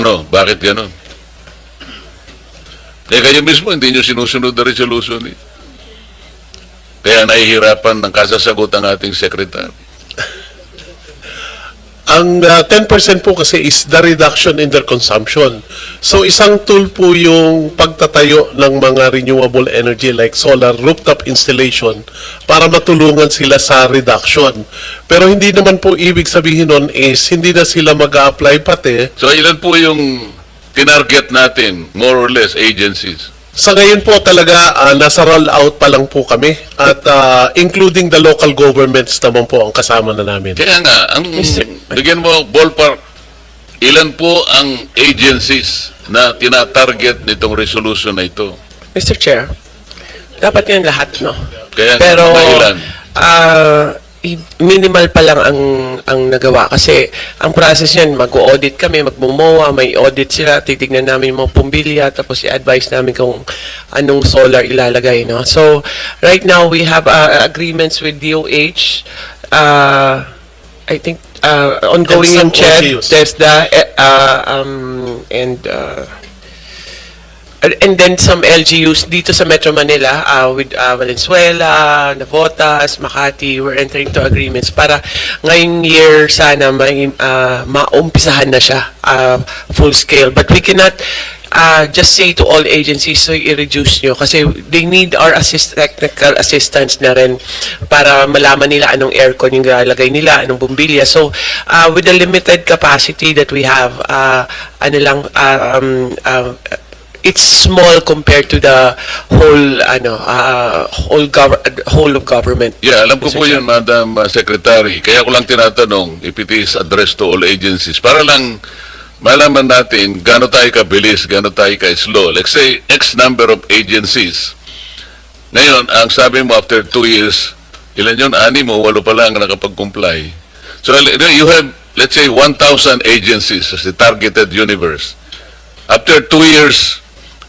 Paano? Bakit ganon? Eh, kayo mismo, hindi nyo sinusunod na resolution eh. Kaya nahihirapan ng kasasagot ang ating sekretary. Ang uh, 10% po kasi is the reduction in their consumption. So isang tool po yung pagtatayo ng mga renewable energy like solar rooftop installation para matulungan sila sa reduction. Pero hindi naman po ibig sabihin nun is hindi na sila mag apply pati. So, ilan po yung tinarget natin, more or less, agencies? Sa ngayon po talaga ah, nasa roll out pa lang po kami at ah, including the local governments naman po ang kasama na namin. Kaya nga, ang, bigyan mo ballpark, ilan po ang agencies na tinatarget nitong resolution na ito? Mr. Chair, dapat yan lahat, no? Kaya Pero, ilan? ah, i- minimal pa lang ang ang nagawa. Kasi ang process yan mag-audit kami magmumowa may audit sila titignan namin yung mga pumbilya tapos i-advise namin kung anong solar ilalagay no? So right now we have uh, agreements with DOH uh, I think uh, ongoing CHED OGUs. TESDA eh, uh, um, and uh, And then some LGUs dito sa Metro Manila uh, with uh, Valenzuela, Navotas, Makati, we're entering to agreements para ngayong year sana may uh, maumpisahan na siya uh, full scale. But we cannot uh, just say to all agencies so i-reduce nyo kasi they need our assist technical assistance na rin para malaman nila anong aircon yung lalagay nila, anong bumbilya. So uh, with the limited capacity that we have, uh, ano lang, uh, um, uh, it's small compared to the whole ano uh, whole gov- whole of government. Yeah, alam ko Mr. po Chair. yun, Madam uh, Secretary. Kaya ko lang tinatanong if it is addressed to all agencies. Para lang malaman natin gaano tayo kabilis, gaano tayo ka-slow. Let's say X number of agencies. Ngayon, ang sabi mo after two years, ilan yun? Ani mo, walo pa lang nakapag-comply. So, you have, let's say, 1,000 agencies as the targeted universe. After two years,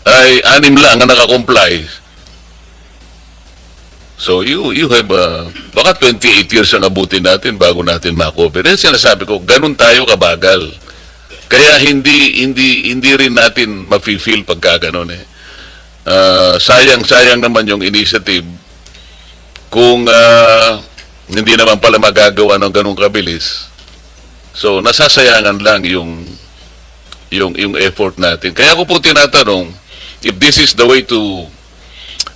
ay anim lang ang nakakomply. So you you have uh, baka 28 years ang abutin natin bago natin ma-cover. Yan sinasabi ko, ganun tayo kabagal. Kaya hindi hindi hindi rin natin mafi-feel pagka ganun eh. Ah, sayang sayang naman yung initiative kung ah, hindi naman pala magagawa ng ganun kabilis. So nasasayangan lang yung yung yung effort natin. Kaya ko po tinatanong if this is the way to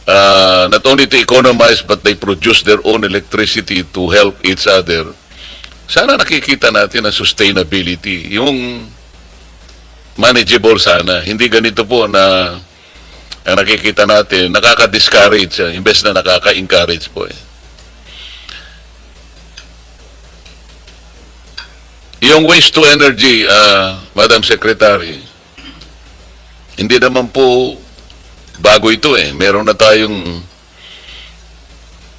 uh, not only to economize but they produce their own electricity to help each other. Sana nakikita natin ang sustainability, yung manageable sana. Hindi ganito po na ang nakikita natin, nakaka-discourage, ah, imbes na nakaka-encourage po eh. Yung waste to energy, ah, Madam Secretary, hindi naman po bago ito eh. Meron na tayong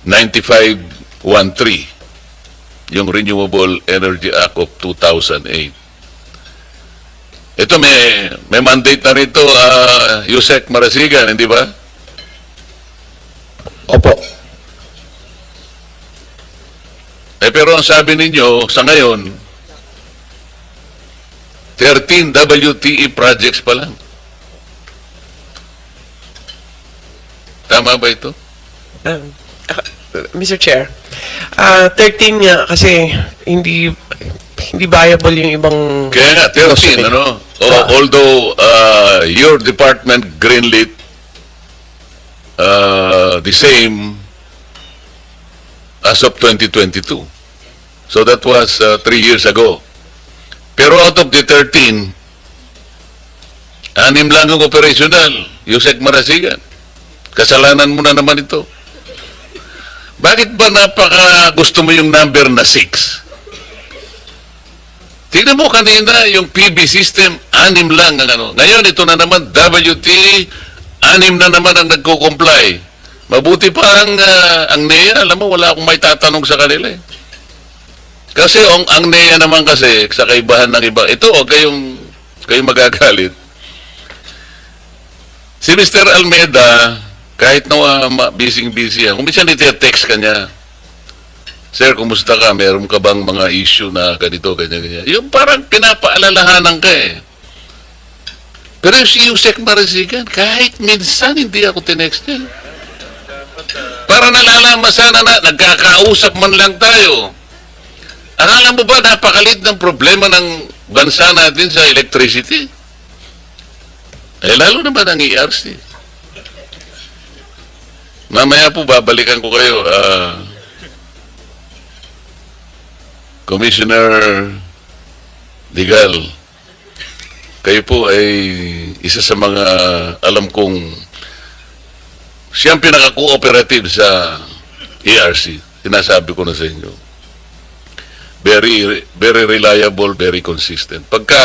9513, yung Renewable Energy Act of 2008. Ito may may mandate na rito uh, Yusek Marasigan, hindi ba? Opo. Eh pero ang sabi ninyo sa ngayon 13 WTE projects pa lang. Tama ba ito? Um, ah, Mr. Chair, uh, 13 nga kasi hindi hindi viable yung ibang Kaya nga, 13, ano? O, Ah. although uh, your department greenlit uh, the same as of 2022. So that was uh, three years ago. Pero out of the 13, anim lang ang operational. Yusek Marasigan. Kasalanan mo na naman ito. Bakit ba napaka gusto mo yung number na 6? Tingnan mo kanina yung PB system, anim lang ang ano. Ngayon, ito na naman, WT, anim na naman ang nagko-comply. Mabuti pa ang, ah, ang NEA, alam mo, wala akong may tatanong sa kanila eh. Kasi ang, ang NEA naman kasi, sa kaibahan ng iba, ito, huwag kayong, kayong magagalit. Si Mr. Almeida, kahit na uh, busy-busy yan, kung minsan text ka niya, Sir, kumusta ka? Meron ka bang mga issue na ganito, ganyan, ganyan? Yung parang pinapaalalahanan ka eh. Pero si Yusek Marasigan, kahit minsan hindi ako tinext niya. Para nalalaman sana na nagkakausap man lang tayo. Akala mo ba napakalit ng problema ng bansa natin sa electricity? Eh, lalo naman ang ERC. Mamaya po, babalikan ko kayo. ah, Commissioner Digal, kayo po ay isa sa mga alam kong siyang pinaka-cooperative sa ERC. Sinasabi ko na sa inyo. Very, very reliable, very consistent. Pagka,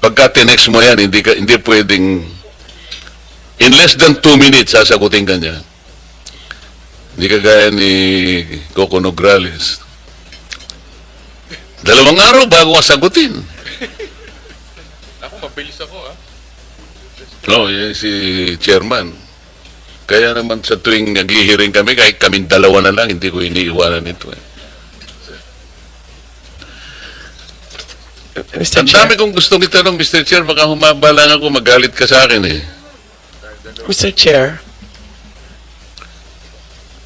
pagka tinext mo yan, hindi, ka, hindi pwedeng, in less than two minutes, sasagutin ka niya. Hindi kagaya ni Coco Nograles. Dalawang araw bago ka sagutin. Ako, mabilis ako ah. No, yan si chairman. Kaya naman sa tuwing naghihiring kami, kahit kaming dalawa na lang, hindi ko iniiwanan ito. Eh. Mr. Ang dami kong gustong itanong, Mr. Chair, baka humaba lang ako, magalit ka sa akin eh. Mr. Chair,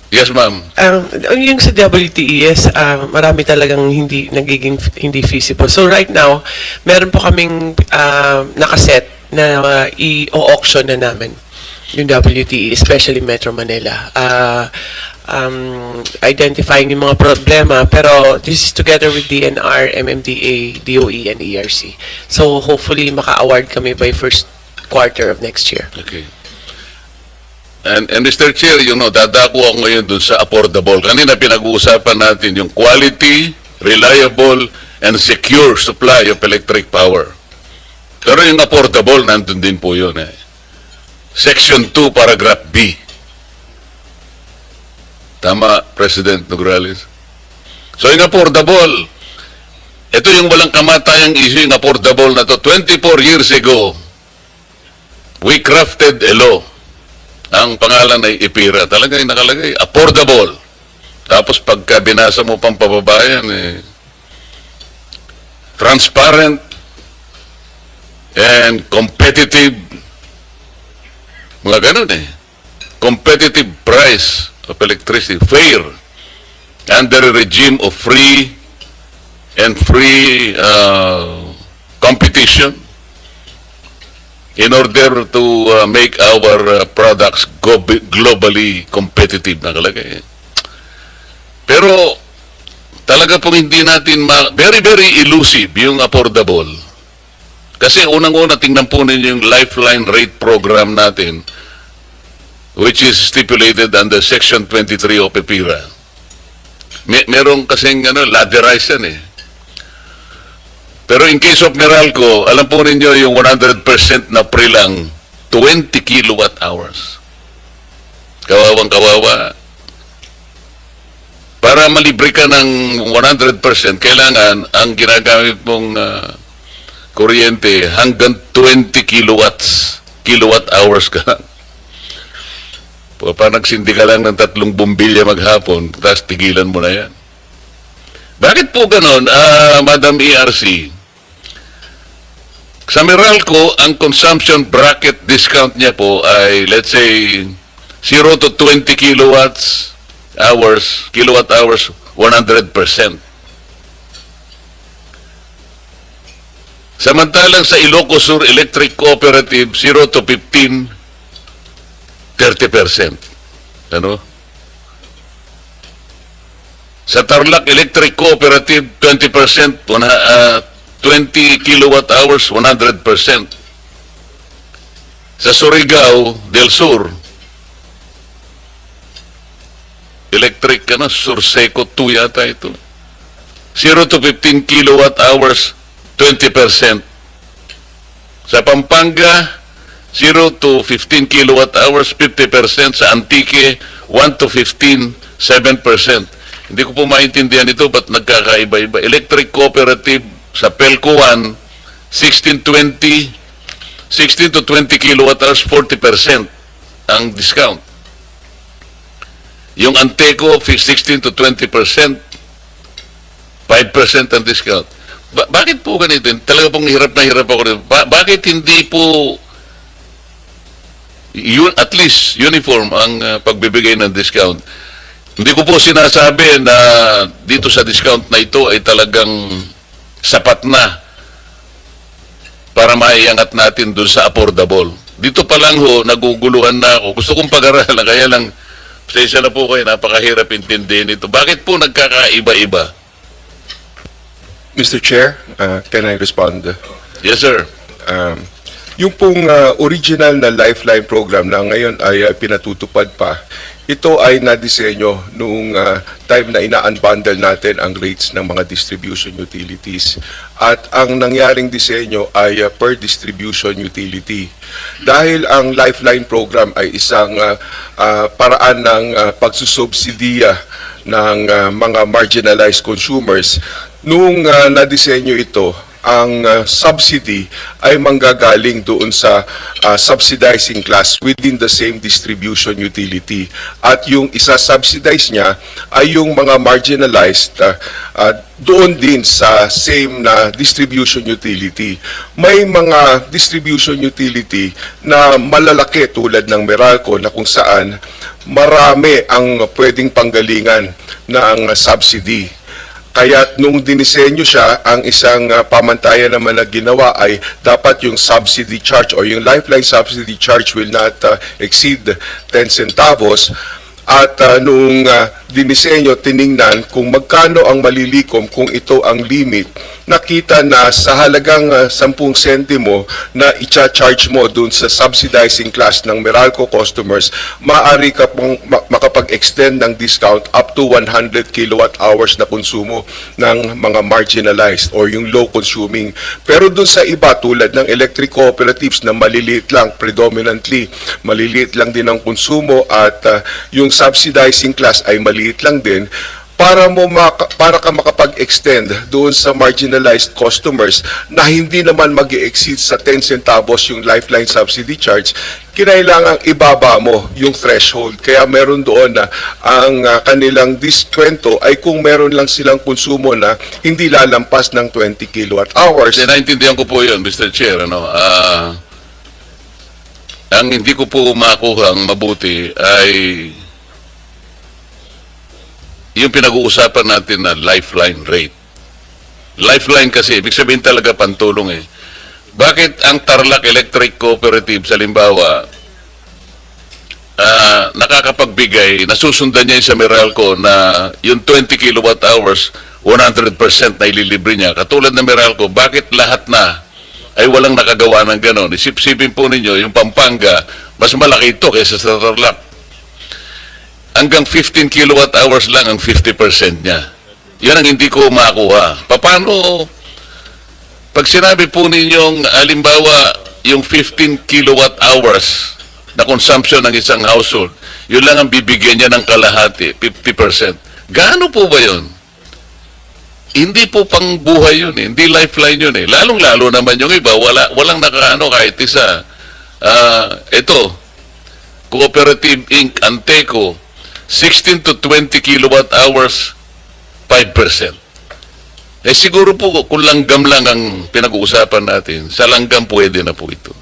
Yes, ma'am. Um, yung sa WTES, ah, marami talagang hindi nagiging hindi feasible. So right now, meron po kaming ah, nakaset na ah, i-auction na namin yung WTE, especially Metro Manila. Ah, um, identifying yung mga problema, pero this is together with DNR, MMDA, DOE, and ERC. So hopefully, maka-award kami by first quarter of next year. Okay. And, and Mr. Chair, you know, dadako ako ngayon dun sa affordable. Kanina pinag-uusapan natin yung quality, reliable, and secure supply of electric power. Pero yung affordable, nandun din po yun eh. Section 2, paragraph B. Tama, President Nograles. So yung affordable, ito yung walang kamatayang issue, yung affordable na to. 24 years ago, we crafted a law. Ang pangalan ay IPIRA. Talaga yung nakalagay, affordable. Tapos pagka binasa mo pang pababayan, eh, transparent and competitive. Mga ganun eh. Competitive price of electricity. Fair. Under a regime of free and free uh, competition in order to uh, make our uh, products go globally competitive nakalagay. Pero talaga pong hindi natin ma- very very elusive yung affordable. Kasi unang-una tingnan po ninyo yung lifeline rate program natin which is stipulated under section 23 of EPIRA. May, merong kasing ano, ladderized yan eh. Pero in case of Meralco, alam po ninyo yung 100% na pre-lang, 20 kilowatt hours. Kawawang kawawa. Para malibre ka ng 100%, kailangan ang ginagamit mong ah, kuryente hanggang 20 kilowatts, kilowatt hours ka lang. Pa- nagsindi ka lang ng tatlong bumbilya maghapon, tapos tigilan mo na yan. Bakit po ganon, ah, Madam ERC? Sa Meralco, ang consumption bracket discount niya po ay, let's say, 0 to 20 kilowatts hours, kilowatt hours, 100%. Samantalang sa Ilocos Sur Electric Cooperative, 0 to 15, 30%. Ano? Sa Tarlac Electric Cooperative, 20%, wana, ah, 20 kilowatt hours, 100%. Sa Surigao del Sur, electric ka na, Surseco 2 yata ito. 0 to 15 kilowatt hours, 20%. Sa Pampanga, 0 to 15 kilowatt hours, 50%. Sa Antique, 1 to 15, 7%. Hindi ko po maintindihan ito, ba't nagkakaiba-iba? Electric Cooperative sa Pelco 1, 1620, 16 to 20 kilowatt hours, 40% ang discount. Yung Anteco, 16 to 20%, 5% ang discount. Ba- bakit po ganito? Talaga pong hirap na hirap ako. Ba- bakit hindi po yun, at least uniform ang uh, pagbibigay ng discount? Hindi ko po sinasabi na dito sa discount na ito ay talagang sapat na para maiangat natin doon sa affordable. Dito pa lang ho, naguguluhan na ako. Gusto kong pag-aralan, kaya lang, pasensya na po kayo, napakahirap intindihin ito. Bakit po nagkakaiba-iba? Mr. Chair, uh, can I respond? Yes, sir. Um, yung pong uh, original na Lifeline program na ngayon ay uh, pinatutupad pa, ito ay nadisenyo noong uh, time na ina-unbundle natin ang rates ng mga distribution utilities. At ang nangyaring disenyo ay uh, per distribution utility. Dahil ang Lifeline program ay isang uh, uh, paraan ng uh, pagsusubsidiya ng uh, mga marginalized consumers, Noong uh, nadisenyo ito, ang uh, subsidy ay manggagaling doon sa uh, subsidizing class within the same distribution utility. At yung isa-subsidize niya ay yung mga marginalized uh, uh, doon din sa same na distribution utility. May mga distribution utility na malalaki tulad ng Meralco na kung saan marami ang pwedeng panggalingan ng subsidy. Kaya nung dinisenyo siya, ang isang uh, pamantayan naman na ginawa ay dapat yung subsidy charge or yung lifeline subsidy charge will not uh, exceed 10 centavos. At uh, nung uh, dinisenyo, tiningnan kung magkano ang malilikom kung ito ang limit, nakita na sa halagang uh, 10 sentimo na i-charge mo dun sa subsidizing class ng Meralco customers, maaari ka pong ma- makapag-extend ng discount up to 100 kilowatt hours na konsumo ng mga marginalized or yung low consuming. Pero dun sa iba tulad ng electric cooperatives na maliliit lang predominantly, maliliit lang din ang konsumo at uh, yung subsidizing class ay maliit lang din, para mo maka, para ka makapag-extend doon sa marginalized customers na hindi naman mag exceed sa 10 centavos yung lifeline subsidy charge, kinailangang ibaba mo yung threshold. Kaya meron doon na ang ah, kanilang diskwento ay kung meron lang silang konsumo na hindi lalampas ng 20 kilowatt hours. Naintindihan ko po yun, Mr. Chair. Ano, ah, ang hindi ko po makuha ang mabuti ay yung pinag-uusapan natin na lifeline rate. Lifeline kasi, ibig sabihin talaga pantulong eh. Bakit ang Tarlac Electric Cooperative sa Limbawa ah, nakakapagbigay, nasusundan niya sa Meralco na yung 20 kilowatt hours, 100% na ililibre niya. Katulad ng Meralco, bakit lahat na ay walang nakagawa ng ganon? Isip-sipin po ninyo, yung Pampanga, mas malaki ito kaysa sa Tarlac. Hanggang 15 kilowatt hours lang ang 50% niya. Yan ang hindi ko makuha. Paano, pag sinabi po ninyong, alimbawa, yung 15 kilowatt hours na consumption ng isang household, yun lang ang bibigyan niya ng kalahati, 50%. Gaano po ba yun? Hindi po pang buhay yun eh. Hindi lifeline yun eh. Lalong-lalo naman yung iba, wala, walang nakaano kahit isa. Ah, ito, Cooperative Inc. Anteco, 16 to 20 kilowatt hours, 5%. Eh siguro po kung langgam lang ang pinag-uusapan natin, sa langgam pwede na po ito.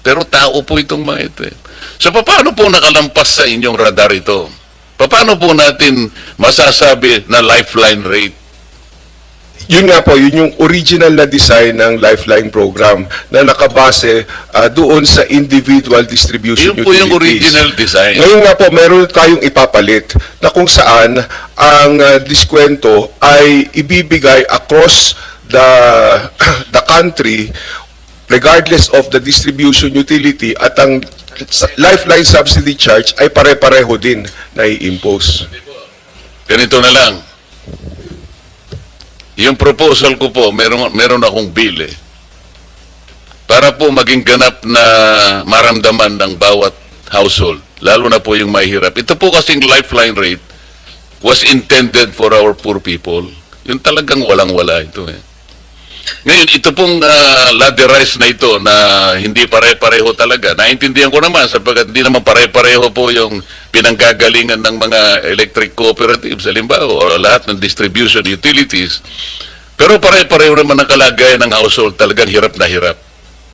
Pero tao po itong mga ito. eh. So paano po nakalampas sa inyong radar ito? Paano po natin masasabi na lifeline rate? Yun nga po, yun yung original na design ng Lifeline program na nakabase ah, doon sa individual distribution Yun po yung utilities. original design. Ngayon nga po, meron tayong ipapalit na kung saan ang uh, diskwento ay ibibigay across the the country regardless of the distribution utility at ang lifeline subsidy charge ay pare-pareho din na i-impose. Ganito na lang. Yung proposal ko po, meron, meron akong bill eh. Para po maging ganap na maramdaman ng bawat household, lalo na po yung mahirap. Ito po kasing lifeline rate was intended for our poor people. Yung talagang walang-wala ito eh. Ngayon, ito pong uh, ladderized na ito na hindi pare-pareho talaga. Naintindihan ko naman sapagkat hindi naman pare-pareho po yung pinanggagalingan ng mga electric cooperatives, halimbawa, o lahat ng distribution utilities. Pero pare-pareho naman ang kalagayan ng household, talagang hirap na hirap.